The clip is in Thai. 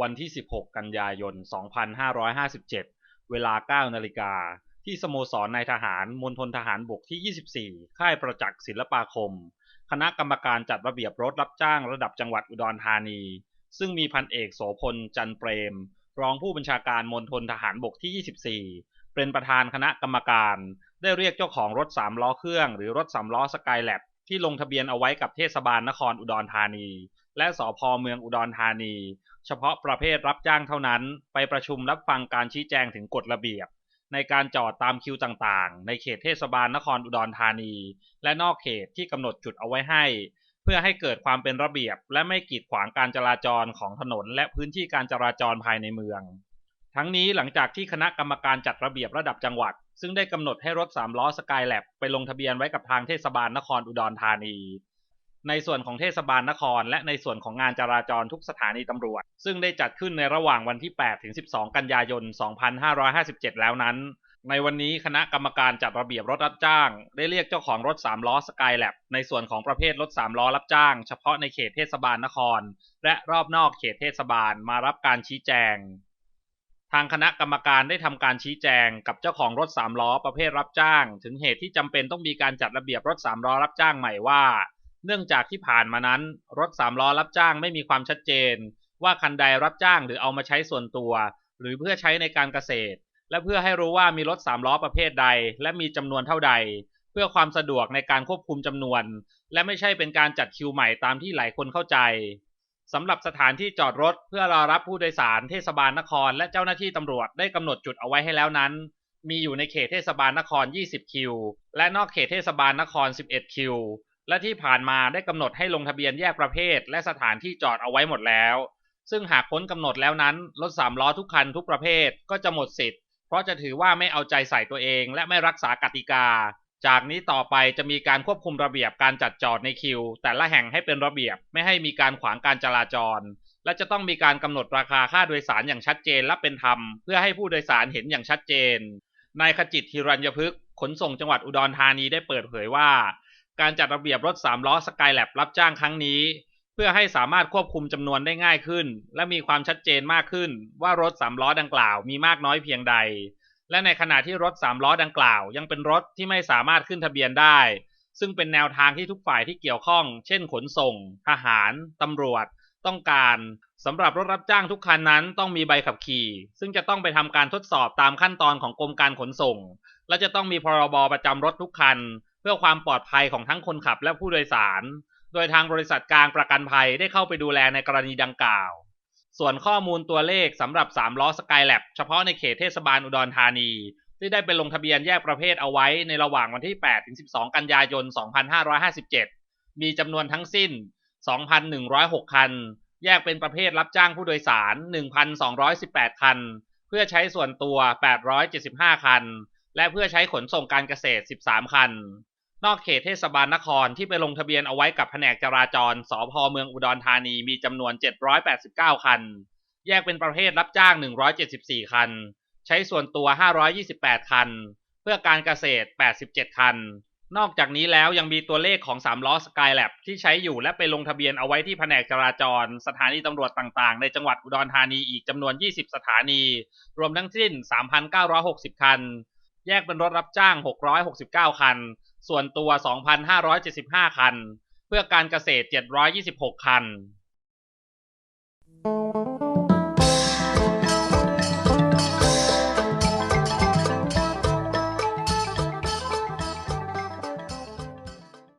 วันที่ 16 กันยายน 2557 เวลา 9 นาฬิกา ที่สโมสรนายทหารมณฑลทหารบกที่ 24 ค่ายประจักษ์ศิลปาคม คณะกรรมการจัดระเบียบรถรับจ้างระดับจังหวัดอุดรธานี ซึ่งมีพันเอกโสพลจันเปรม รองผู้บัญชาการมณฑลทหารบกที่ 24 เป็นประธานคณะกรรมการ ได้เรียกเจ้าของรถสามล้อเครื่องหรือรถสามล้อสกายแลบที่ลงทะเบียนเอาไว้กับเทศบาลนครอุดรธานี และสพเมืองอุดรธานี เฉพาะประเภทรับจ้างเท่านั้น ไปประชุมรับฟังการชี้แจงถึงกฎระเบียบ ในการจอดตามคิวต่างๆ ในเขตเทศบาลนครอุดรธานี และนอกเขตที่กำหนดจุดเอาไว้ให้ เพื่อให้เกิดความเป็นระเบียบ และไม่กีดขวางการจราจรของถนน และพื้นที่การจราจรภายในเมือง ทั้งนี้หลังจากที่คณะกรรมการจัดระเบียบระดับจังหวัด ซึ่งได้กำหนดให้รถสามล้อสกายแลบไปลงทะเบียนไว้กับทางเทศบาลนครอุดรธานี ในส่วนของเทศบาลนคร และในส่วนของงานจราจรทุกสถานีตำรวจ ซึ่งได้จัดขึ้นในระหว่างวันที่ 8 ถึง 12 กันยายน 2557 แล้วนั้น ในวันนี้คณะกรรมการจัดระเบียบรถรับจ้าง ได้เรียกเจ้าของรถ 3 ล้อสกายแลบในส่วนของประเภทรถ 3 ล้อรับจ้าง เฉพาะในเขตเทศบาลนคร และรอบนอกเขตเทศบาลมารับการชี้แจงทางคณะกรรมการได้ทำการชี้แจงกับเจ้าของรถ3ล้อประเภทรับจ้าง ถึงเหตุที่จำเป็นต้องมีการจัดระเบียบรถ3ล้อรับจ้างใหม่ว่า เนื่องจากที่ผ่านมานั้น รถ3ล้อรับจ้างไม่มีความชัดเจน ว่าคันใดรับจ้างหรือเอามาใช้ส่วนตัว หรือเพื่อใช้ในการเกษตร และเพื่อให้รู้ว่ามีรถ3ล้อประเภทใด และมีจำนวนเท่าใด เพื่อความสะดวกในการควบคุมจำนวน และไม่ใช่เป็นการจัดคิวใหม่ตามที่หลายคนเข้าใจสำหรับสถานที่จอดรถเพื่อรอรับผู้โดยสารเทศบาลนคร และเจ้าหน้าที่ตำรวจได้กำหนดจุดเอาไว้ให้แล้วนั้น มีอยู่ในเขตเทศบาลนคร 20 คิว และนอกเขตเทศบาลนคร 11 คิว และที่ผ่านมาได้กำหนดให้ลงทะเบียนแยกประเภท และสถานที่จอดเอาไว้หมดแล้ว ซึ่งหากพ้นกำหนดแล้วนั้นรถสามล้อทุกคันทุกประเภทก็จะหมดสิทธิ์ เพราะจะถือว่าไม่เอาใจใส่ตัวเอง และไม่รักษากติกา จากนี้ต่อไปจะมีการควบคุมระเบียบการจัดจอดในคิว แต่ละแห่งให้เป็นระเบียบไม่ให้มีการขวางการจราจร และจะต้องมีการกำหนดราคาค่าโดยสารอย่างชัดเจนและเป็นธรรม เพื่อให้ผู้โดยสารเห็นอย่างชัดเจนนายขจิตฮิรัญยพฤกษ์ขนส่งจังหวัดอุดรธานีได้เปิดเผยว่า การจัดระเบียบรถ 3 ล้อสกายแลบรับจ้างครั้งนี้ เพื่อให้สามารถควบคุมจำนวนได้ง่ายขึ้น และมีความชัดเจนมากขึ้นว่ารถ 3 ล้อดังกล่าวมีมากน้อยเพียงใด และในขณะที่รถ 3 ล้อดังกล่าว ยังเป็นรถที่ไม่สามารถขึ้นทะเบียนได้ ซึ่งเป็นแนวทางที่ทุกฝ่ายที่เกี่ยวข้อง เช่นขนส่ง ทหารตำรวจ ต้องการสำหรับรถรับจ้างทุกคันนั้นต้องมีใบขับขี่ ซึ่งจะต้องไปทำการทดสอบตามขั้นตอนของกรมการขนส่ง และจะต้องมีพรบประจำรถทุกคัน พื่อความปลอดภัยของทั้งคนขับและผู้โดยสาร โดยทางบริษัทกลางประกันภัยได้เข้าไปดูแลในกรณีดังกล่าว ส่วนข้อมูลตัวเลขสำหรับ 3 ล้อสกายแลบเฉพาะในเขตเทศบาลอุดรธานี ที่ได้ไปลงทะเบียนแยกประเภทเอาไว้ในระหว่างวันที่ 8 ถึง 12 กันยายน 2557 มีจำนวนทั้งสิ้น 2,106 คัน แยกเป็นประเภทรับจ้างผู้โดยสาร 1,218 คัน เพื่อใช้ส่วนตัว 875 คัน และเพื่อใช้ขนส่งการเกษตร 13 คัน นอกเขตเทศบาลนครที่ไปลงทะเบียนเอาไว้กับแผนกจราจรสพเมืองอุดรธานีมีจำนวน 789 คัน แยกเป็นประเภทรับจ้าง 174 คัน ใช้ส่วนตัว 528 คัน เพื่อการเกษตร 87 คัน นอกจากนี้แล้วยังมีตัวเลขของ3ล้อสกายแลบที่ใช้อยู่และไปลงทะเบียนเอาไว้ที่แผนกจราจร สถานีตำรวจต่างๆ ในจังหวัดอุดรธานีอีกจำนวน 20 สถานี รวมทั้งสิ้น 3,960 คัน แยกเป็นรถรับจ้าง 669 คัน ส่วนตัว 2,575 คัน เพื่อการเกษตร 726 คัน